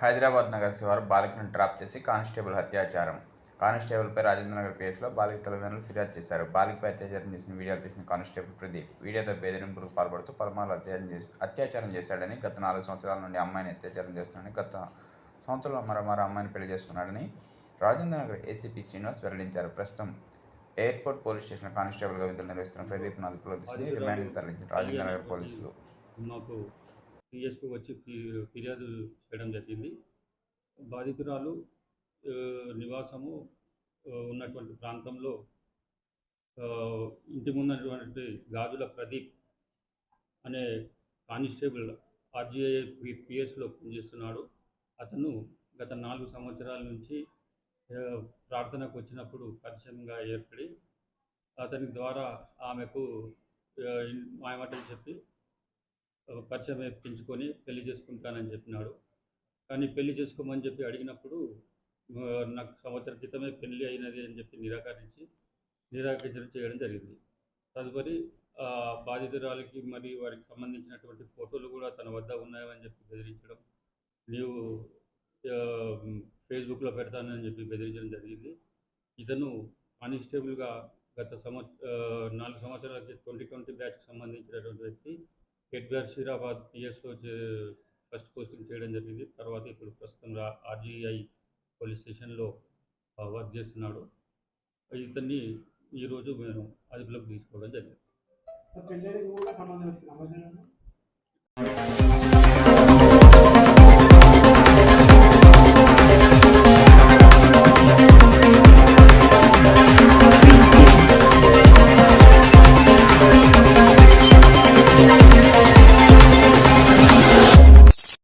హైదరాబాద్ నగర శివారు బాలికను డ్రాప్ చేసి కానిస్టేబుల్ అత్యాచారం కానిస్టేబుల్పై రాజేంద్రనగర్ పిఎస్లో బాలిక తల్లిదండ్రులు ఫిర్యాదు చేశారు. బాలికపై అత్యాచారం చేసిన వీడియో తీసిన కానిస్టేబుల్ ప్రదీప్ వీడియోతో బెదిరింపులకు పాల్పడుతూ పలుమార్లు అత్యాచారం చేసి అత్యాచారం చేశాడని గత నాలుగు సంవత్సరాల నుండి అమ్మాయిని అత్యాచారం చేస్తున్నాడని గత సంవత్సరంలో మరో మరో అమ్మాయిని పెళ్ళి చేసుకున్నాడని రాజేంద్రనగర్ ఏసీపీ శ్రీనివాస్ వెల్లడించారు. ప్రస్తుతం ఎయిర్పోర్ట్ పోలీస్ స్టేషన్ కానిస్టేబుల్గా విధులు నిర్వహిస్తున్న ప్రదీప్ అదుపులో తీసుకుని రిమాండ్కి తరలించారు రాజేంద్రనగర్ పోలీసులు. పిఎస్కు వచ్చి ఫిర్యాదు చేయడం జరిగింది. బాధితురాలు నివాసము ఉన్నటువంటి ప్రాంతంలో ఇంటి ముందున్నటువంటి గాజుల ప్రదీప్ అనే కానిస్టేబుల్ ఆర్జీఐ పిఎస్లో పనిచేస్తున్నాడు. అతను గత నాలుగు సంవత్సరాల నుంచి ప్రార్థనకు వచ్చినప్పుడు పరిచయంగా ఏర్పడి అతని ద్వారా ఆమెకు మాయమాటలు చెప్పి పరిచయం పెంచుకొని పెళ్ళి చేసుకుంటానని చెప్పినాడు. కానీ పెళ్ళి చేసుకోమని చెప్పి అడిగినప్పుడు నాకు సంవత్సరం క్రితమే పెళ్ళి అయినది అని చెప్పి నిరాకరించి నిరాకరించడం చేయడం జరిగింది. తదుపరి బాధితురాలకి బాధితురాలికి మరి వారికి సంబంధించినటువంటి ఫోటోలు కూడా తన వద్ద ఉన్నాయని చెప్పి బెదిరించడం నీవు ఫేస్బుక్లో పెడతానని చెప్పి బెదిరించడం జరిగింది. ఇతను అన్స్టేబుల్గా గత సంవత్సరం నాలుగు సంవత్సరాలకి ట్వంటీ ట్వంటీ బ్యాచ్కి సంబంధించినటువంటి వ్యక్తి. Edgar Shirabad PSO first posting చేయడం జరిగింది. తర్వాత ఇప్పుడు ప్రస్తుతం ఆర్జీఐ పోలీస్ స్టేషన్లో వర్క్ చేస్తున్నాడు. ఇతన్ని ఈరోజు మేము అదుపులోకి తీసుకోవడం జరిగింది.